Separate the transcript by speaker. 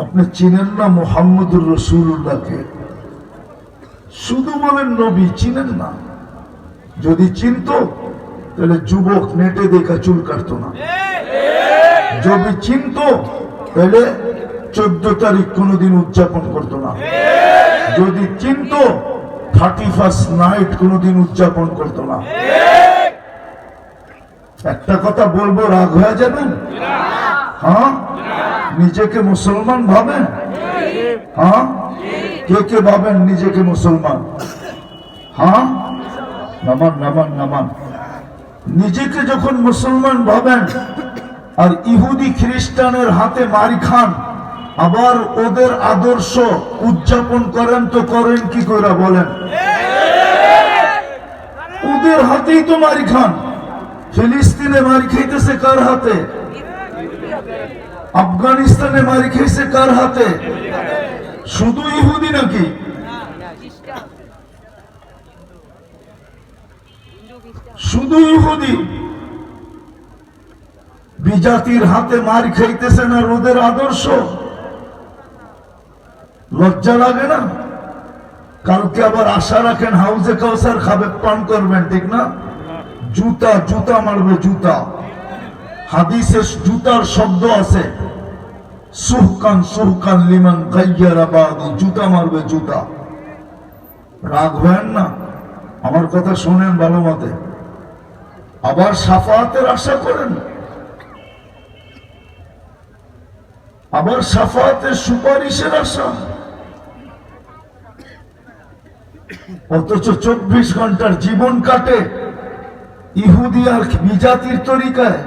Speaker 1: আপনি চিনেন না মোহাম্মদুর রসুল্লাহকে শুধু বলেন নবী, চিনেন না। যদি চিনত, তাহলে যুবক নেটে দেখা চুল কাটতো না। যদি চিনত, তাহলে চোদ্দ তারিখ কোনোদিন উদযাপন করতো না। যদি চিনত, থার্টি ফার্স্ট নাইট কোনোদিন উদযাপন করতো না। একটা কথা বলব, রাগ হয়ে যাবেন? হ্যাঁ? নিজেকে মুসলমান ভাবেন? হ্যাঁ? কে কে ভাবেন নিজেকে মুসলমান? হ্যাঁ? নামান নামান নামান। নিজেকে যখন মুসলমান ভাবেন, আর ইহুদি খ্রিস্টানের হাতে মারি খান, আবার ওদের আদর্শ উদযাপন করেন তো করেন কি করে বলেন? ওদের হাতেই তো মারি খান। ফিলিস্তিনে মারি খাইতেছে কার হাতে? আফগানিস্তানে মারি খাইছে কার হাতে? শুধু ইহুদি নাকি? শুধু ইহুদি? বিজাতির হাতে মার খাইতেছেন না রোদের আদর্শ? লজ্জা লাগে না? কালকে আবার আশা রাখেন হাউজে কাউসার খাবে, পান করবেন, ঠিক না? জুতা জুতা মারবে, জুতা। হাদিসে জুতার শব্দ আছে। সুহকান সুহকান লিমান গাইয়ারা জুতা মারবে জুতা। রাগ হয়েন না? আমার কথা শোনেন ভালো মতে। আবার সাফাতের আশা করেন? আবার সাফাতের সুপারিশের আশা? অথচ চব্বিশ ঘণ্টার জীবন কাটে ইহুদি আর বিজাতির তরিকায়।